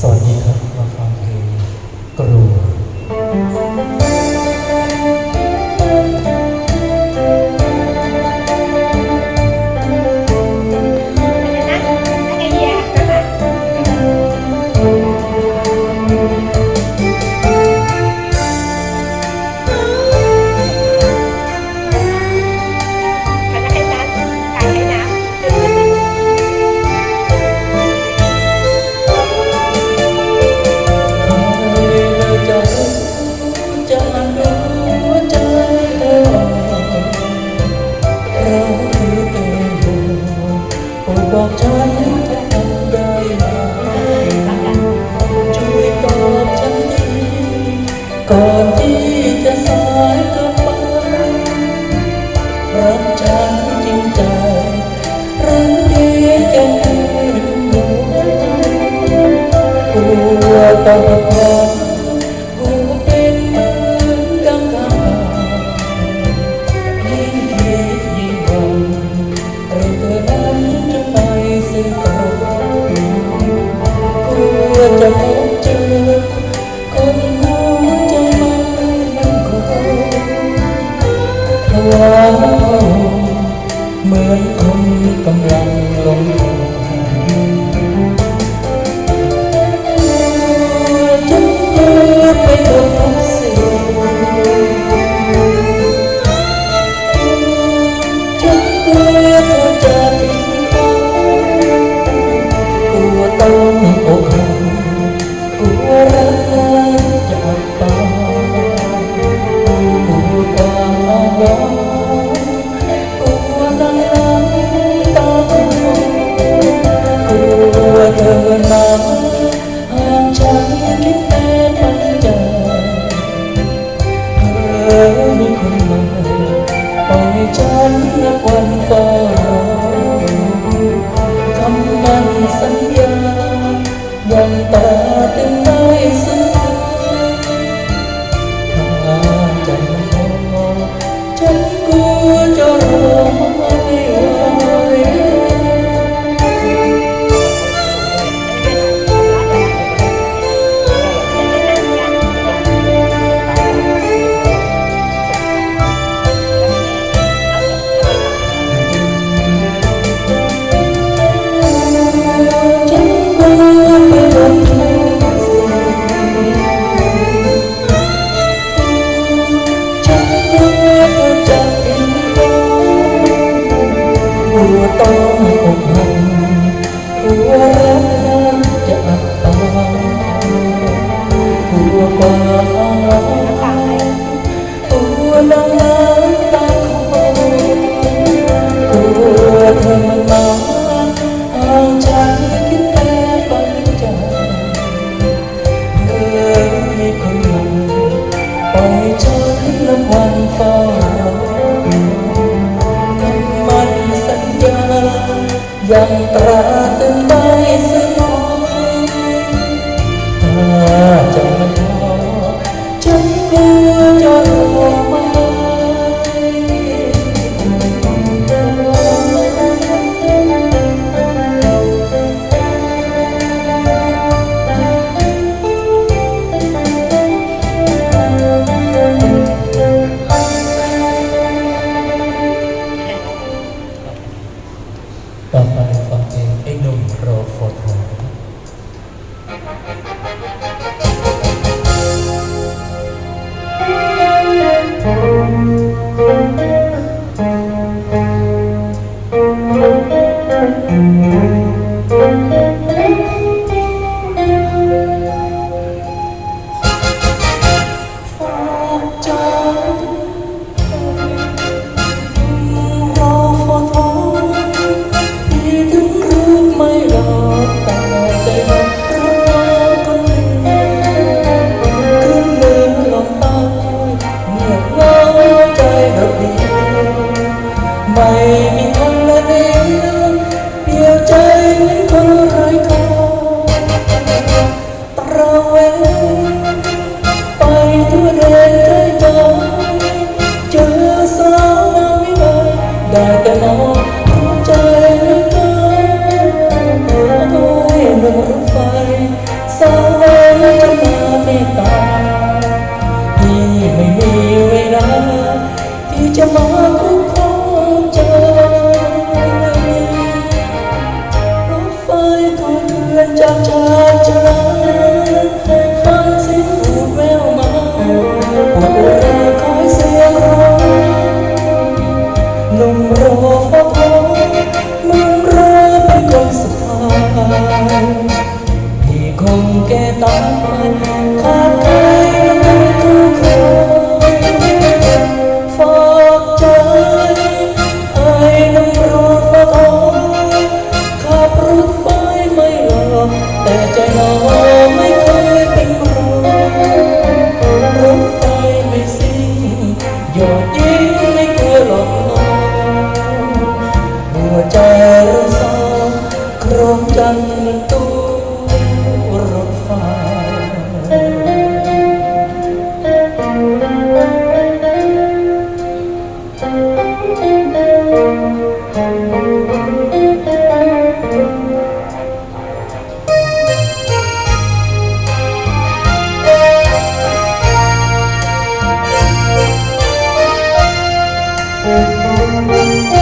สวัสดีครับ เหมือนคนกำลัง Oh, todo. ไปมีคนละเนี้เดียวใจเหมือนคนไร้กองตระเวนไปทั่วแดนไกลไกลเจอสาวงามไม่มาได้แต่มองรู้ใจไม่กล้าโอ้ยหนุ่มไฟสาวไว้จะมาไม่ตาที่ไม่มีเวลาที่จะมาคุ้ cùng kê tóc. anh oh